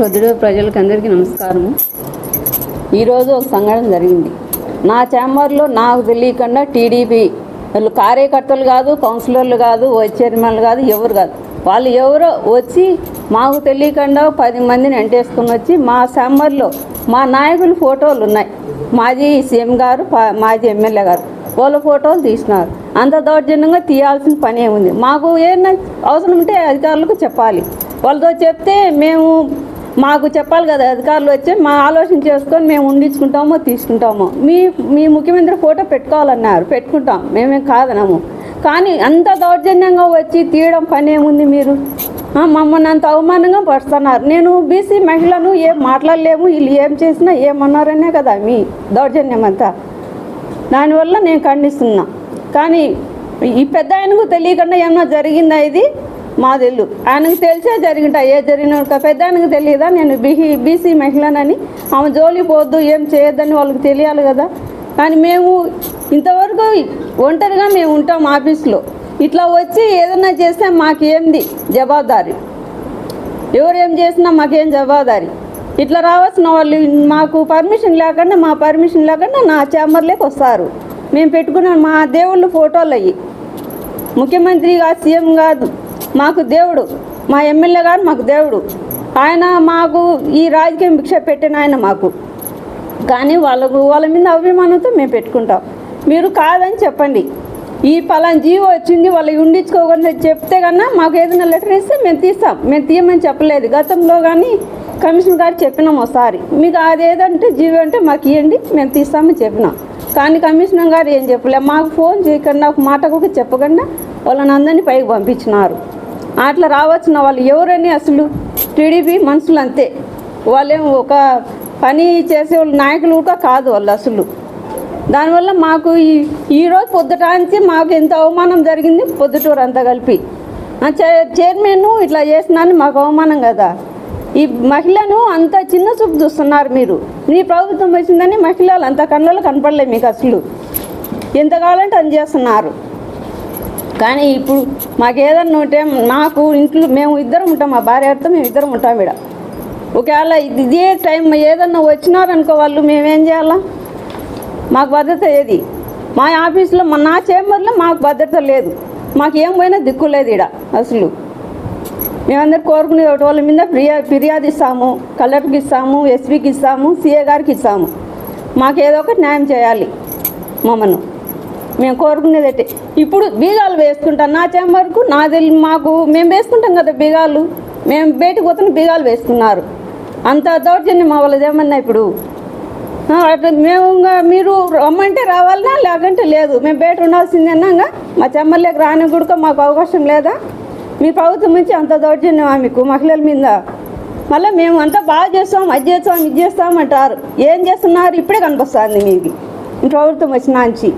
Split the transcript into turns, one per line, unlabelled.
పొద్దుడు ప్రజలకు అందరికీ నమస్కారము. ఈరోజు ఒక సంఘటన జరిగింది. నా ఛాంబర్లో నాకు తెలియకుండా టీడీపీ వాళ్ళు కార్యకర్తలు కాదు కౌన్సిలర్లు కాదు వైస్ చైర్మన్లు కాదు ఎవరు కాదు. వాళ్ళు ఎవరో వచ్చి మాకు తెలియకుండా పది మందిని ఎంటేసుకుని వచ్చి మా ఛాంబర్లో మా నాయకుల ఫోటోలు ఉన్నాయి. మాజీ సీఎం గారు పా- మాజీ ఎమ్మెల్యే గారు. వాళ్ళ ఫోటోలు తీసినారు. అంత దౌర్జన్యంగా తీయాల్సిన పని ఏముంది? మాకు ఏమైనా అవసరం ఉంటే అధికారులకు చెప్పాలి. వాళ్ళతో చెప్తే మేము మాకు చెప్పాలి కదా అధికారులు వచ్చి మా ఆలోచన చేసుకొని మేము ఉండించుకుంటామో తీసుకుంటామో. మీ మీ ముఖ్యమంత్రి ఫోటో పెట్టుకోవాలన్నారు పెట్టుకుంటాం. మేమేం కాదనము. కానీ అంత దౌర్జన్యంగా వచ్చి తీయడం పని ఏముంది మీరు? మమ్మల్ని అంత అవమానంగా పడుతున్నారు నేను బీసీ మహిళను ఏం మాట్లాడలేము వీళ్ళు ఏం చేసినా ఏమన్నారనే కదా మీ దౌర్జన్యం అంతా. దానివల్ల నేను ఖండిస్తున్నా. కానీ ఈ పెద్ద ఆయనకు తెలియకుండా ఏమన్నా జరిగిందా ఇది? మాదిల్లు. ఆయనకు తెలిసే జరిగింటా ఏ జరిగిన పెద్ద ఆయనకు తెలియదా? నేను బీసీ బీసీ మహిళనని. ఆమె జోలి పోద్దు ఏం చేయొద్దని వాళ్ళకి తెలియాలి కదా. కానీ మేము ఇంతవరకు ఒంటరిగా మేము ఉంటాం ఆఫీస్లో. ఇట్లా వచ్చి ఏదైనా చేస్తే మాకేంది? జవాబాదారి. ఎవరు ఏం చేసినా మాకేం జవాబాదారి. ఇట్లా రావాల్సిన వాళ్ళు మాకు పర్మిషన్ లేకుండా మా పర్మిషన్ లేకుండా నా ఛాంబర్లోకి వస్తారు. మేము పెట్టుకున్న మా దేవుళ్ళు ఫోటోలు అయ్యి. ముఖ్యమంత్రి కాదు సీఎం కాదు. మాకు దేవుడు మా ఎమ్మెల్యే గారు మాకు దేవుడు. ఆయన మాకు ఈ రాజకీయం భిక్ష పెట్టిన ఆయన మాకు. కానీ వాళ్ళకు వాళ్ళ మీద అభిమానంతో మేము పెట్టుకుంటాం. మీరు కాదని చెప్పండి. ఈ పలాన్ జీవో వచ్చింది వాళ్ళకి ఉండించుకోకుండా చెప్తే కన్నా మాకు ఏదైనా లెటర్ ఇస్తే మేము తీస్తాం. మేము తీయమని చెప్పలేదు. గతంలో కానీ కమిషన్ గారు చెప్పినాం ఒకసారి. మీకు అది ఏదంటే జీవో అంటే మాకు ఇవ్వండి మేము తీస్తామని చెప్పినాం. కానీ కమిషనర్ గారు ఏం చెప్పలే. మాకు ఫోన్ చేయకుండా ఒక మాట కూడా చెప్పకుండా వాళ్ళని అందరినీ పైకి పంపించినారు. అట్లా రావచ్చిన వాళ్ళు ఎవరని అసలు టీడీపీ మనుషులు అంతే. వాళ్ళేం ఒక పని చేసే వాళ్ళు నాయకులు కూడా కాదు వాళ్ళు అసలు. దానివల్ల మాకు ఈ ఈరోజు పొద్దుటానికి మాకు ఎంత అవమానం జరిగింది పొద్దుటూరు అంతా కలిపి. చైర్మన్ ఇట్లా చేసినాను మాకు అవమానం కదా. ఈ మహిళను అంత చిన్న చూపు చూస్తున్నారు మీరు. మీ ప్రభుత్వం వచ్చిందని మహిళలు అంత కళ్ళలో కనపడలేదు మీకు అసలు. ఎంత కావాలంటే అని చేస్తున్నారు? కానీ ఇప్పుడు మాకు ఏదన్నా ఉంటే నాకు ఇంట్లో మేము ఇద్దరం ఉంటాం మా భార్యతో మేము ఇద్దరం ఉంటాం ఇక్కడ ఒకవేళ ఇదే టైం ఏదన్నా వచ్చినారనుకో వాళ్ళు మేమేం చేయాలా? మాకు భద్రత ఏది? మా ఆఫీస్లో మా నా చేంబర్లో మాకు భద్రత లేదు. మాకు ఏం పోయినా దిక్కు లేదు ఇక్కడ అసలు. మేమందరూ కోరుకునే ఒకటి వాళ్ళ మీద ఫిర్యా ఫిర్యాదు ఇస్తాము కలెక్టర్కి ఇస్తాము ఎస్పీకి ఇస్తాము సీఏ గారికి ఇస్తాము. మాకు ఏదో ఒకటి న్యాయం చేయాలి మమ్మల్ని. మేము కోరుకునేది అయితే. ఇప్పుడు బీగాలు వేసుకుంటాం నా చెంబర్కు నా తెలియదు మాకు మేము వేసుకుంటాం కదా బీగాలు. మేము బయటకు పోతున్న బీగాలు వేసుకున్నారు. అంత దౌర్జన్యం మా వాళ్ళది ఏమన్నా ఇప్పుడు? అట్లా మేము ఇంకా మీరు రమ్మంటే రావాలనా? లేకంటే లేదు. మేము బయట ఉండాల్సింది అన్నాగా మా చెమ్మర్లేకి రాని కూడా మాకు అవకాశం లేదా? మీ ప్రభుత్వం నుంచి అంత దౌర్జన్యమా మీకు మహిళల మీద? మళ్ళీ మేము అంతా బాగా చేస్తాం అది చేస్తాం ఇది చేస్తాం అంటారు. ఏం చేస్తున్నారు? ఇప్పుడే కనిపిస్తుంది మీకు. ప్రభుత్వం వచ్చిన నుంచి.